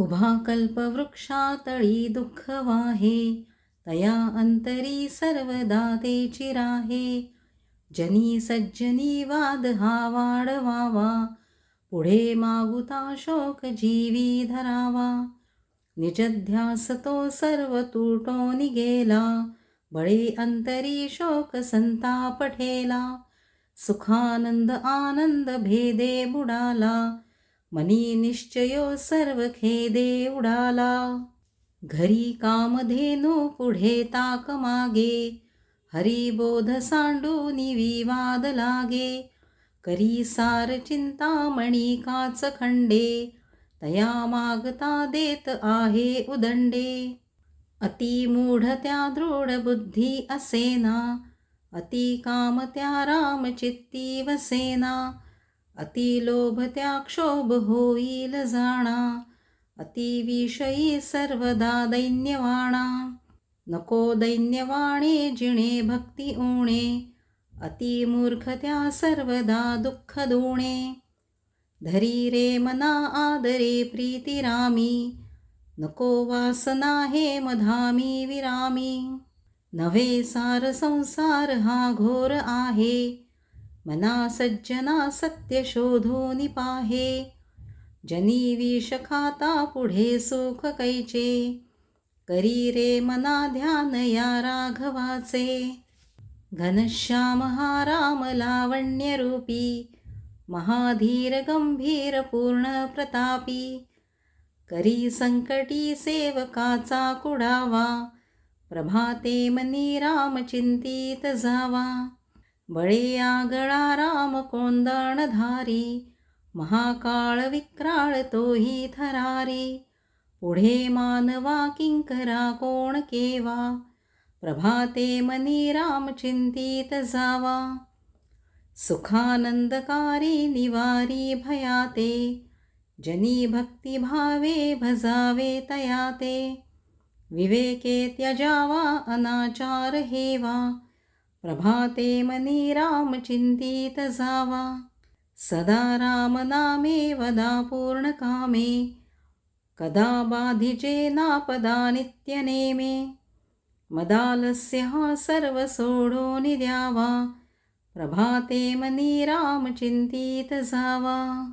उभा कल्पवृक्षातळी दुःख वाहे तया अंतरी सर्वदा ते चिराहे. जनी सज्जनी वाद हा वाढवावा पुढे मागुता शोक जीवी धरावा. निजध्यास तो सर्व तुटो निगेला बळे अंतरी शोक संताप ठेला. सुखानंद आनंद भेदे बुडाला मनी निश्चयो सर्व खेदे उडाला. घरी कामधेनू पुढे ताक मागे. हरिबोध सांडून विवाद लागे. करी सार चिंतामणी काच खंडे. तया मागता देत आहे उदंडे. अति मूढ त्या दृढ बुद्धी असेना. अति काम त्या राम चित्ती वसेना. अतिलोभ त्या क्षोभ होईल जाणा. अतिविषयी सर्वदा दैन्यवाणा. नको दैन्यवाणे जिणे भक्ती उणे अति मूर्ख त्या सर्वदा दुःख दोणे. धरी रे मना आदरे प्रीती रामी. नको वासना हे मधामी विरामी. नव्हे सार संसार हा घोर आहे. मना सज्जना सत्य शोधून पाहे जनी विष खाता पुढे सुख कैचे। करी रे मना ध्यान या राघवाचे। घनश्याम हा राम लावण्यरूपी महाधीर गंभीर पूर्ण प्रतापी। करी संकटी सेवकाचा कुडावा प्रभाते मनी राम चिंतीत जावा। बळे आगळा राम कोंदणधारी महाकाळ विक्राळ तोही थरारी. पुढे मानवा किंकरा कोण केवा? प्रभाते मनी राम चिंतित जावा. सुखानंदकारी निवारी भयाते जनी भक्ती भावे भजावे तयाते. विवेके त्यजावा अनाचार हेवा. प्रभाते मनी राम चिंतित जावा। सदा राम नामे वदा पूर्ण कामे। कदा बाधिजे नापदा नित्यनेमे मदालस्य हा सर्व सोडून द्यावा। प्रभाते मनी राम चिंतित जावा।